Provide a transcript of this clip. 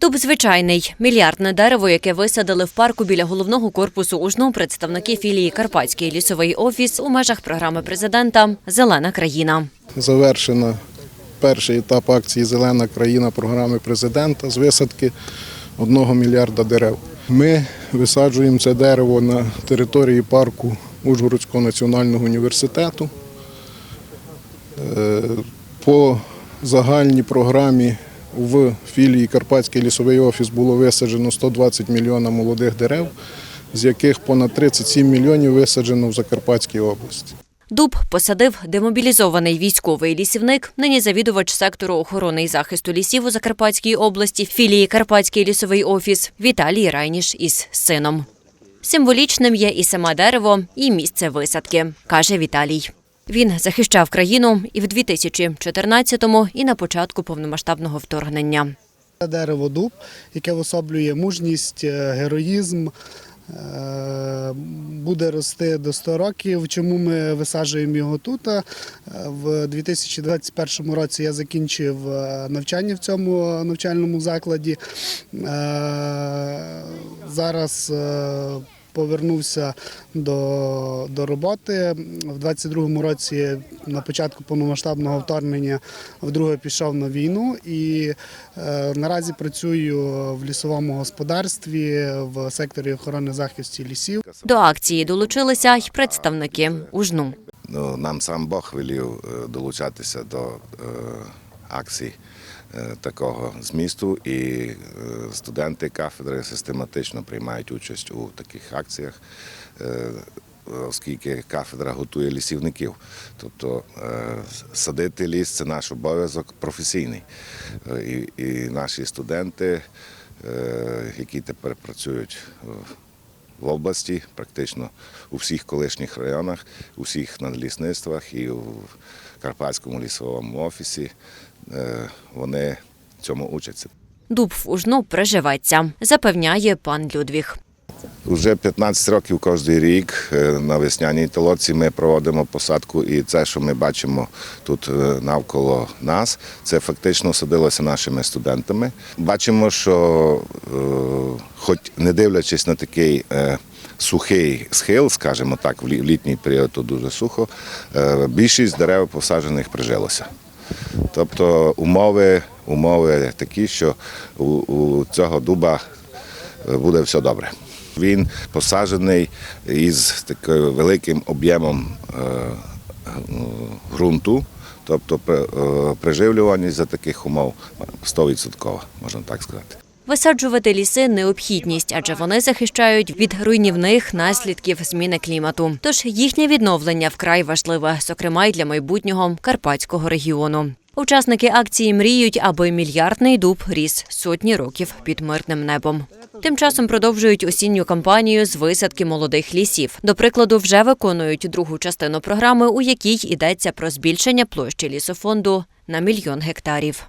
Дуб звичайний мільярдне дерево, яке висадили в парку біля головного корпусу УЖНУ представники філії Карпатський лісовий офіс у межах програми президента Зелена країна. Завершено перший етап акції Зелена країна програми президента з висадки одного мільярда дерев. Ми висаджуємо це дерево на території парку Ужгородського національного університету. Е, По загальній програмі в філії Карпатський лісовий офіс було висаджено 120 мільйонів молодих дерев, з яких понад 37 мільйонів висаджено в Закарпатській області. Дуб посадив демобілізований військовий лісівник, нині завідувач сектору охорони і захисту лісів у Закарпатській області, філії Карпатський лісовий офіс Віталій Райніш із сином. Символічним є і саме дерево, і місце висадки, каже Віталій. Він захищав країну і в 2014-му, і на початку повномасштабного вторгнення. Це дерево дуб, яке особлює мужність, е, героїзм. е, Буде рости до 100 років. Чому ми висаджуємо його тут? Е, В 2021 році я закінчив навчання в цьому навчальному закладі. Зараз повернувся до, до роботи. В 22-му році на початку повномасштабного вторгнення вдруге пішов на війну і е, наразі працюю в лісовому господарстві в секторі охорони захисту лісів. До акції долучилися й представники УЖНУ. Ну, нам сам Бог велів е, долучатися до е, акцій е, такого змісту, і е, студенти кафедри систематично приймають участь у таких акціях. е, Оскільки кафедра готує лісівників, тобто е, садити ліс це наш обов'язок професійний. Е, І, наші студенти, е, які тепер працюють в- області, практично у всіх колишніх районах, у всіх надлісництвах і в Карпатському лісовому офісі. е, Вони цьому учаться. Дуб в Ужно приживеться, запевняє пан Людвіг. Уже 15 років кожен рік е, на весняній толоці ми проводимо посадку, і це, що ми бачимо тут е, навколо нас, це фактично садилося нашими студентами. Бачимо, що, е, хоч не дивлячись на такий сухий схил, скажімо так, в літній період тут дуже сухо, більшість дерев посаджених прижилося. Тобто умови, умови такі, що у, цього дуба буде все добре. Він посаджений із таким великим об'ємом е, ну, ґрунту, тобто е, приживлюваність за таких умов 100%, можна так сказати. Висаджувати ліси необхідність, адже вони захищають від руйнівних наслідків зміни клімату. Тож їхнє відновлення вкрай важливе, зокрема й для майбутнього карпатського регіону. Учасники акції мріють, аби мільярдний дуб ріс сотні років під мирним небом. Тим часом продовжують осінню кампанію з висадки молодих лісів. До прикладу, вже виконують другу частину програми, у якій йдеться про збільшення площі лісофонду на мільйон гектарів.